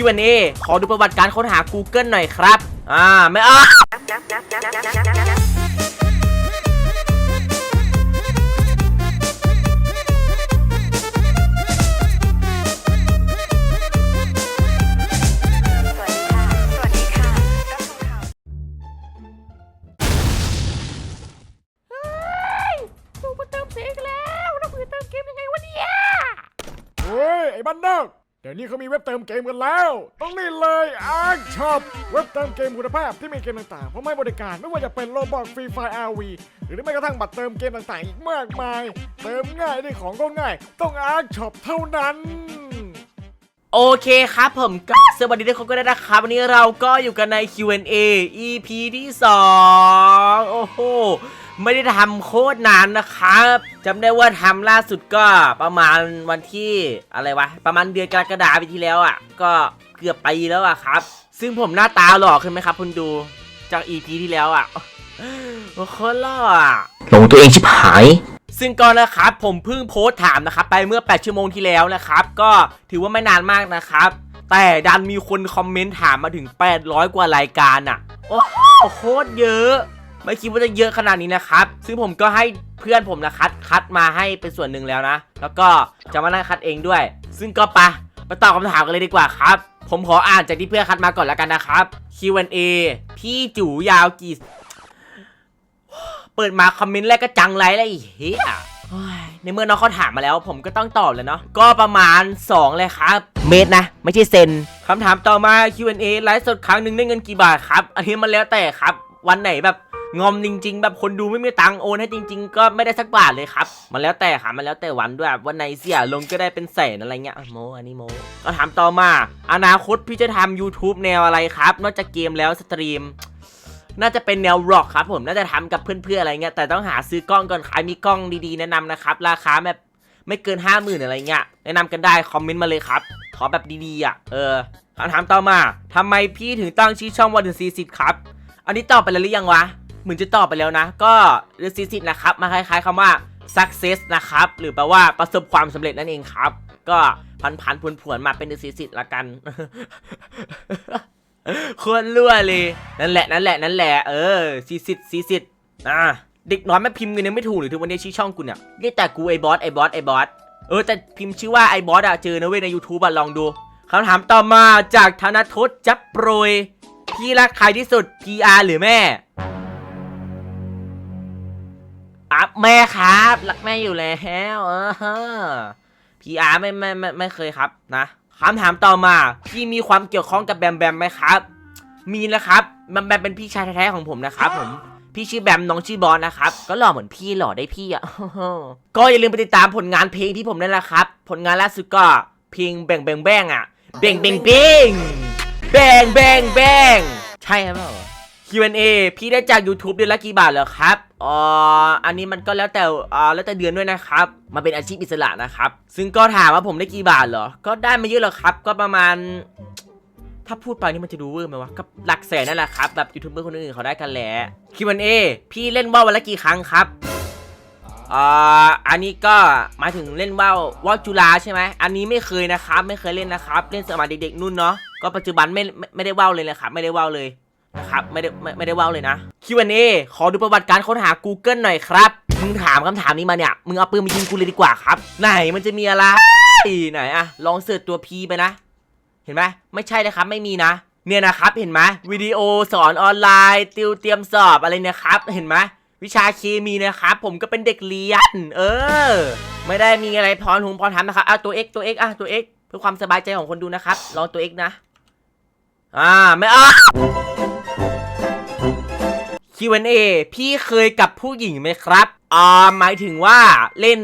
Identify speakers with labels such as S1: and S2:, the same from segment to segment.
S1: Q&A ขอดูประวัติการค้นหา Google หน่อยครับ อ่า ไม่อะ
S2: สวัสดีค่ะสวัสดีค่ะรับชมข่าว
S1: กูมาเติมเสียงแล้วแล้วกูจะเติมเกมยังไงวะเนี่ย
S3: เฮ้ย ไอ้บ้านนอก เดี๋ยวนี้เขามีเว็บเติมเกมกันแล้วต้องนี่เลยอาร์ช็อปเว็บเติมเกมคุณภาพที่มีเกมต่างๆพร้อมให้บริการไม่ว่าจะเป็นโลบอกฟรีไฟอาร์วีหรือแม้กระทั่งบัตรเติมเกมต่างๆ อีกมากมาย เติมง่ายได้ของก็ง่าย ต้องอาร์ช็อปเท่านั้น
S1: โอเคครับผมก็สวัสดีทุกคนก็ได้นะครับ วันนี้เราก็อยู่กันใน Q&A EP ที่ 2 โอ้โห ไม่ได้ทำโคตรนานนะครับจำได้ว่าทำล่าสุดก็ประมาณวันที่อะไรวะ ประมาณเดือนกรกฎาคมปีที่แล้วอะ ก็เกือบปีแล้วอะครับ ซึ่งผมหน้าตาหล่อขึ้นไหมครับคุณดูจาก EP ที่แล้วอะโอ้โหโคตรหล่ออะ
S4: หลงตัวเองชิบหาย
S1: ซึ่งก็นะครับผมเพิ่งโพสต์ถามนะครับ ไปเมื่อ 8 ชั่วโมงที่แล้วนะครับ ก็ถือว่าไม่นานมากนะครับ แต่ดันมีคนคอมเมนต์ถามมาถึง 800 กว่ารายการอะ่ะ โอ้โหโคตรเยอะ ไม่คิดว่าจะเยอะขนาดนี้นะครับ ซึ่งผมก็ให้เพื่อนผมนะคัดคัดมาให้เป็นส่วนหนึ่งแล้วนะ แล้วก็จะมานั่งคัดเองด้วย ซึ่งก็ไปะมาตอบคำถามกันเลยดีกว่าครับ ผมขออ่านจากที่เพื่อนคัดมาก่อนแล้วกันนะครับ Q&A พี่จูยาวกี่เปิดมาคอมเมนต์แรกก็จังไรแล้วอีเหี้ยโอ้ยในเมื่อน้องเขาถามมาแล้ว ผมก็ต้องตอบเลยเนาะก็ประมาณ 2 เลยครับ เมตรนะ ไม่ใช่เซนคำถามต่อมา Q&A ไลฟ์สดครั้งหนึ่งได้เงินกี่บาทครับ อันนี้มันแล้วแต่ครับ วันไหนแบบ งอมจริง ๆ แบบคนดูไม่มีตังค์โอนให้จริง ๆ ก็ไม่ได้สักบาทเลยครับ มันแล้วแต่ครับมันแล้วแต่วันด้วยวันไหนเสียลงก็ได้เป็นแสนอะไรเงี้ยโมอันนี้โมก็ถามต่อมา อนาคตพี่จะทำ YouTube แนวอะไรครับ นอกจากเกมแล้วสตรีมน่าจะเป็นแนวร็อกครับผม น่าจะทำกับเพื่อนๆอะไรเงี้ย แต่ต้องหาซื้อกล้องก่อนขายมีกล้องดีๆแนะนำนะครับ ราคาแบบไม่เกิน 5 0,000 อะไรเงี้ย แนะนำกันได้ คอมเมนต์มาเลยครับ ขอแบบดีๆอะ เออคำถามต่อมาทำไมพี่ถึงตั้งชื่อช่องว่า The c ซีครับ อันนี้ตอบไปแล้วหรือยังวะ เหมือนจะตอบไปแล้วนะ ก็ The c ซีนะครับมาคล้ายๆคำว่า success นะครับ หรือแปลว่าประสบความสำเร็จนั่นเองครับ ก็พันๆผวนๆมาเป็น The c ซีละกันโควรรั่วเลย นั่นแหละนั่นแหละนั่นแหละเออซีซิดซีซิดอะเด็กน้อยไม่พิมพ์กันยังไม่ถูกหรือถึงวันนี้ชื่อช่องกูเนี่ยเรียกแต่กูไอ้บอสไอ้บอสไอ้บอสเออแต่พิมพ์ชื่อว่าไอ้บอสอะเจอนะเว้ยใน YouTube อะลองดูคำถามต่อมาจากธนทศจับโปรยพี่รักใครที่สุด PR หรือแม่ อะแม่ครับรักแม่อยู่แล้วเออฮะ PR ไม่ไม่ไม่ไม่เคยครับนะคำถามต่อมาพี่มีความเกี่ยวข้องกับแบมแบมไหมครับ มีนะครับแบมแบมเป็นพี่ชายแท้ๆของผมนะครับผมพี่ชื่อแบมน้องชื่อบอสนะครับ ก็หล่อเหมือนพี่หล่อได้พี่อะก็อย่าลืมไปติดตามผลงานเพลงที่ผมนั่นแหละครับ ผลงานล่าสุดก็เพลงแบ่งแบ่งแบ่งอะแบ่งแบ่งแบ่งแบ่งแบ่งแบ่งใช่ครับ Q&A พี่ได้จาก YouTube เดือนละกี่บาทเหรอครับอ๋ออันนี้มันก็แล้วแต่อ่าแล้วแต่เดือนด้วยนะครับมาเป็นอาชีพอิสระนะครับ ซึ่งก็ถามว่าผมได้กี่บาทเหรอ ก็ได้ไม่เยอะหรอกครับ ก็ประมาณ ถ้าพูดไปนี่มันจะดูเวอร์ไหมวะก็หลักแสนนั่นแหละครับแบบยูทูบเบอร์คนอื่นเขาได้กันแหละ Q&A พี่เล่นว่าววันละกี่ครั้งครับอ่าอันนี้ก็หมายถึงเล่นว่าวว่าวจุฬาใช่ไหมอันนี้ไม่เคยนะครับ ไม่เคยเล่นนะครับ เล่นสมัยเด็กๆนู่นเนาะก็ปัจจุบันไม่ไม่ไม่ได้ว่าวเลยนะครับไม่ได้ว่าวเลย นะครับไม่ได้ไม่ไม่ได้ว่าวเลยนะ Q&A ขอดูประวัติการค้นหา Google หน่อยครับ มึงถามคำถามนี้มาเนี่ย มึงเอาปืนมายิงกูเลยดีกว่าครับ ไหนมันจะมีอะไรไหนอะลองเสิร์ชตัว P ไปนะ เห็นไหมไม่ใช่นะครับไม่มีนะเนี่ยนะครับเห็นไหมวิดีโอสอนออนไลน์ ติวเตรียมสอบอะไรเนี่ยครับ เห็นไหมวิชาเคมีนะครับ ผมก็เป็นเด็กเรียน เออ ไม่ได้มีอะไรพรหุงพรทำนะครับเอาตัว X ตัว X อะตัว X เพื่อความสบายใจของคนดูนะครับลองตัว X นะ อ่าไม่อะ Q&A พี่เคยกับผู้หญิงไหมครับอ่าหมายถึงว่าเล่น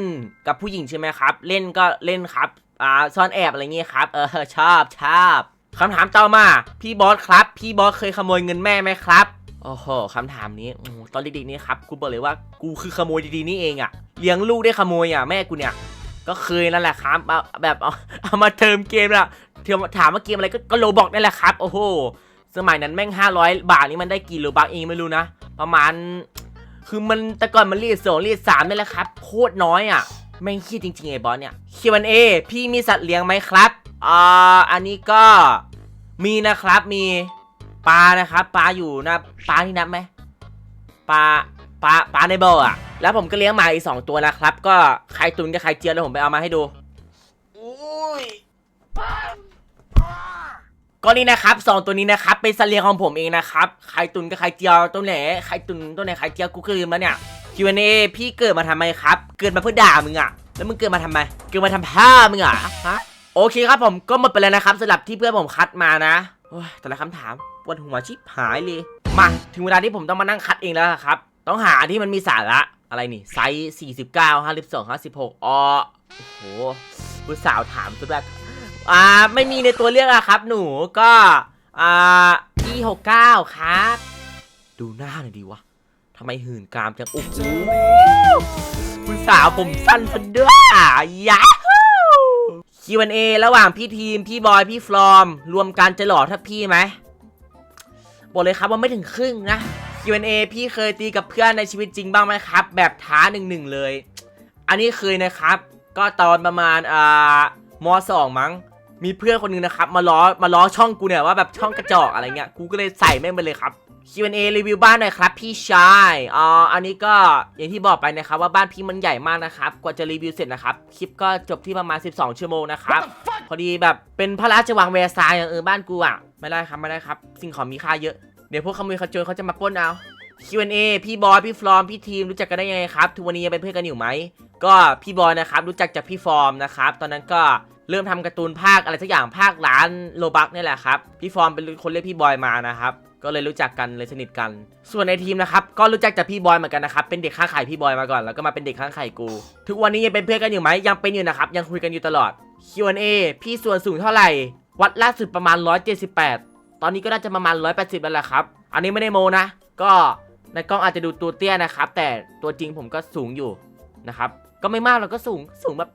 S1: กับผู้หญิงใช่ไหมครับ เล่นก็เล่นครับอ่าซ่อนแอบอะไรเงี้ยครับ เออชอบชอบคำถามต่อมา พี่บอสครับ พี่บอสเคยขโมยเงินแม่ไหมครับโอ้โหคำถามนี้ตอนเด็กๆนี่ครับกูบอกเลยว่ากูคือขโมยดีๆนี่เองอะเลี้ยงลูกได้ขโมยอะแม่กูเนี่ย ก็เคยนั่นแหละครับแบบเอาเอามาเติมเกมละเทอมถามว่าเกมอะไรก็โลบอกนั่นแหละครับ โอ้โหสมัยนั้นแม่ง 500 บาทนี่มันได้กี่โลบักเองไม่รู้นะ ประมาณ คือมันแต่ก่อนมันรีดสองรีดสามนี่แหละครับโคตรน้อยอะแม่งขี้จริงๆไอ้บอสเนี่ย Q&A พี่มีสัตว์เลี้ยงไหมครับอ่าอันนี้ก็มีนะครับมีปลานะครับปลาอยู่นะปลาที่นับไหมปลาปลาปลาในบ่ออะแล้วผมก็เลี้ยงหมาอีกสองตัวนะครับ ก็ไข่ตุนกับไข่เจียวแล้วผมไปเอามาให้ดูอุ้ย ก็นี่นะครับสองตัวนี้นะครับเป็นสเลียงของผมเองนะครับไข่ตุนกับไข่เจียวตัวไหนไข่ตุนตัวไหนไข่เจียวกูก็ลืมแล้วเนี่ย Q&A พี่เกิดมาทำไมครับ เกิดมาเพื่อด่ามึงอะแล้วมึงเกิดมาทำไม เกิดมาทำผ้ามึงอะฮะโอเคครับผมก็หมดไปแล้วนะครับสำหรับที่เพื่อนผมคัดมานะโอ้ยแต่ละคำถามปวดหัวชิบหายเลยมาถึงเวลาที่ผมต้องมานั่งคัดเองแล้วครับ ต้องหาที่มันมีสาระอะไรนี่ไซส์49 52 56อ๋อโอ้โหผู้สาวถามสุดแบบ อ่าไม่มีในตัวเลือกอะครับ หนูก็อ่าพี่69ครับ ดูหน้าหน่อยดีวะทำไมหื่นกามจังโอ้โหผู้สาวผมสั้นซะด้วยยา Q&A ระหว่างพี่ทีม พี่บอย พี่ฟลอม รวมกันจะหล่อทับพี่ไหมบอกเลยครับว่าไม่ถึงครึ่งนะ Q&A พี่เคยตีกับเพื่อนในชีวิตจริงบ้างไหมครับ แบบท้าหนึ่งหนึ่งเลย อันนี้เคยนะครับ ก็ตอนประมาณอ่ามสองมั้ง มีเพื่อนคนหนึงนะครับ มาล้อมาล้อช่องกูเนี่ยว่าแบบช่องกระจอกอะไรเงี้ยกูก็เลยใส่แม่งไปเลยครับ Q&A รีวิวบ้านหน่อยครับพี่ชายอ่าอันนี้ก็อย่างที่บอกไปนะครับว่าบ้านพี่มันใหญ่มากนะครับ กว่าจะรีวิวเสร็จนะครับคลิปก็จบที่ประมาณ 12 ชั่วโมงนะครับพอดีแบบเป็นพระราชวังแวร์ซายน์อย่างเออบ้านกูอะไม่ได้ครับไม่ได้ครับ สิ่งของมีค่าเยอะ เดี๋ยวพวกขโมยขโจรเขาจะมาปล้นเอา Q&A พี่บอยพี่ฟลอมพี่ทีมรู้จักกันได้ยังไงครับทุกวันนี้ยังเป็นเพื่อนกันอยู่ไหมก็พี่บอยนะครับรู้จักจากพี่ฟอร์มนะครับตอนนั้นก็ เริ่มทำการ์ตูนภาคอะไรสักอย่างภาคร้านโลบักนี่แหละครับพี่ฟอร์มเป็นคนเรียกพี่บอยมานะครับก็เลยรู้จักกันเลยสนิทกัน ส่วนในทีมนะครับก็รู้จักจากพี่บอยเหมือนกันนะครับเป็นเด็กข้างไข่พี่บอยมาก่อนแล้วก็มาเป็นเด็กข้างไข่กู ทุกวันนี้ยังเป็นเพื่อนกันอยู่ไหมยังเป็นอยู่นะครับยังคุยกันอยู่ตลอด Q&A พี่ส่วนสูงเท่าไหร่ วัดล่าสุดประมาณ 178 ตอนนี้ก็น่าจะประมาณ 180 แล้วแหละครับอันนี้ไม่ได้โมนะ ก็ในกล้องอาจจะดูตัวเตี้ยนะครับ แต่ตัวจริงผมก็สูงอยู่นะครับก็ไม่มากเราก็สูงสูงแบบ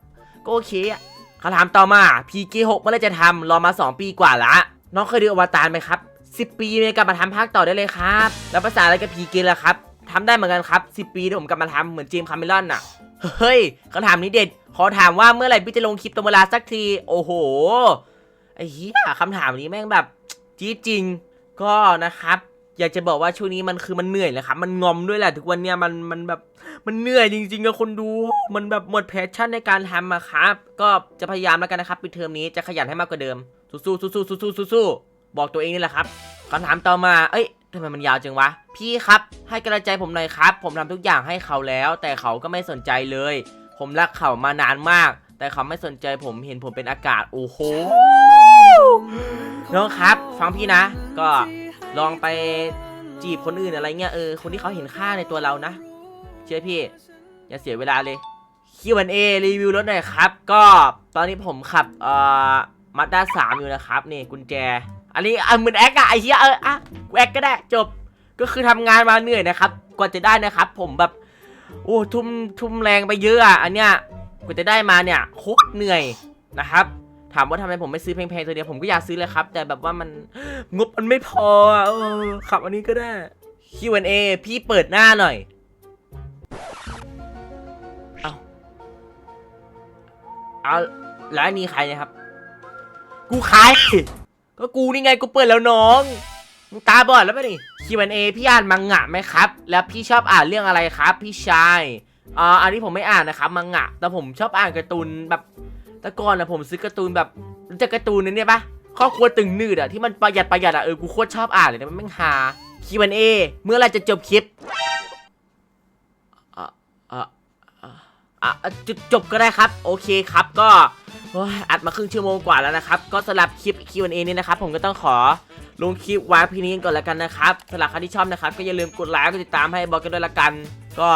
S1: ก็โอเคอะ คำถามต่อมา PG6 เมื่อไรจะทำรอมา 2 ปีกว่าละ น้องเคยดูอวตารไหมครับ 10 ปีเนี่ยกลับมาทำภาคต่อได้เลยครับ แล้วภาษาอะไรกับ PG ล่ะครับทำได้เหมือนกันครับ 10 ปีที่ผมกลับมาทำเหมือนเจมส์คาเมรอนน่ะ เฮ้ยคำถามนี้เด็ด ขอถามว่าเมื่อไหร่พี่จะลงคลิปตรงเวลาสักที โอ้โห ไอ้เหี้ยคำถามนี้แม่งแบบ จี๊ดจริง ก็นะครับ อยากจะบอกว่าช่วงนี้มันคือมันเหนื่อยแหละครับ มันงอมด้วยแหละทุกวันเนี้ยมันมันแบบมันเหนื่อยจริงๆอะคนดู มันแบบหมดแพชชั่นในการทำอะครับ ก็จะพยายามแล้วกันนะครับปิดเทอมนี้จะขยันให้มากกว่าเดิม สู้ๆสู้ๆสู้ๆสู้ๆบอกตัวเองนี่แหละครับคำถามต่อมา เอ้ยทำไมมันยาวจังวะ พี่ครับให้กำลังใจผมหน่อยครับ ผมทำทุกอย่างให้เขาแล้ว แต่เขาก็ไม่สนใจเลย ผมรักเขามานานมาก แต่เขาไม่สนใจผมเห็นผมเป็นอากาศโอ้โหน้องครับ ฟังพี่นะ ก็ ลองไปจีบคนอื่นอะไรเงี้ยเออคนที่เขาเห็นค่าในตัวเรานะ เชื่อพี่ อย่าเสียเวลาเลย Q&A รีวิวรถหน่อยครับ ก็ตอนนี้ผมขับเอ่อมาด้าสามอยู่นะครับนี่กุญแจ อันนี้อะเหมือนแอคอะไอ้เหี้ยเอออะแอคก็ได้จบก็คือทำงานมาเหนื่อยนะครับกว่าจะได้นะครับ ผมแบบโอ้ทุ่มทุ่มแรงไปเยอะอะอันเนี้ยกว่าจะได้มาเนี่ยโคตรเหนื่อยนะครับ ถามว่าทำไมผมไม่ซื้อแพงๆตัวเดียวผมก็อยากซื้อเลยครับ แต่แบบว่ามันงบมันไม่พออะเออขับอันนี้ก็ได้ Q&A พี่เปิดหน้าหน่อยเอาเอาแล้วนนี้ใครนะครับ กูใครก็กูนี่ไงกูเปิดแล้วน้องมึงตาบอดแล้วป่ะนี่ Q&A พี่อ่านมังงะไหมครับ แล้วพี่ชอบอ่านเรื่องอะไรครับ พี่ชายอ่าอันนี้ผมไม่อ่านนะครับมังงะ แต่ผมชอบอ่านการ์ตูนแบบ แต่ก่อนนะผมซื้อการ์ตูนแบบรู้จักการ์ตูนนี้เนี่ยปะครอบครัวตึงหนืดอะที่มันประหยัดประหยัดอะเออกูโคตรชอบอ่านเลยนะมันแม่งฮา Q&A เมื่อไรจะจบคลิปอะอะอะอะจุดจบก็ได้ครับ โอเคครับก็อัดมาครึ่งชั่วโมงกว่าแล้วนะครับ ก็สำหรับคลิป Q&A นี้นะครับ ผมก็ต้องขอลงคลิปไว้เพียงนี้ก่อนแล้วกันนะครับสำหรับใครที่ชอบนะครับ ก็อย่าลืมกดไลค์กดติดตามให้บอกกันด้วยละกัน ก็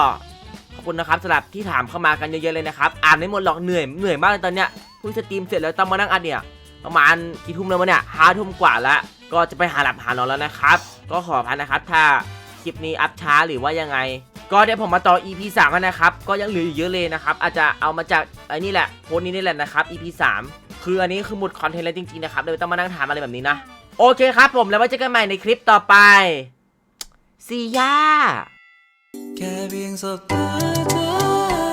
S1: ขอบคุณนะครับสำหรับที่ถามเข้ามากันเยอะๆเลยนะครับ อ่านไม่หมดหรอกเหนื่อยเหนื่อยมากเลยตอนเนี้ยเพิ่งสตรีมเสร็จแล้วต้องมานั่งอัดเนี่ยประมาณกี่ทุ่มแล้ววะเนี่ยห้าทุ่มกว่าแล้ว ก็จะไปหาหลับหานอนแล้วนะครับ ก็ขออภัยนะครับ ถ้าคลิปนี้อัพช้าหรือว่ายังไง ก็เดี๋ยวผมมาต่อ EP 3กันนะครับ ก็ยังเหลืออยู่เยอะเลยนะครับ อาจจะเอามาจากไอ้นี่แหละโพสต์นี้นี่แหละนะครับ EP 3คืออันนี้คือหมดคอนเทนต์แล้วจริงๆนะครับเดี๋ยต้องมานั่งถามอะไรแบบนี้นะ โอเคครับผมแล้วไว้เจอกันใหม่ในคลิปต่อไปซีย่า
S4: เพียงสบตาเธอ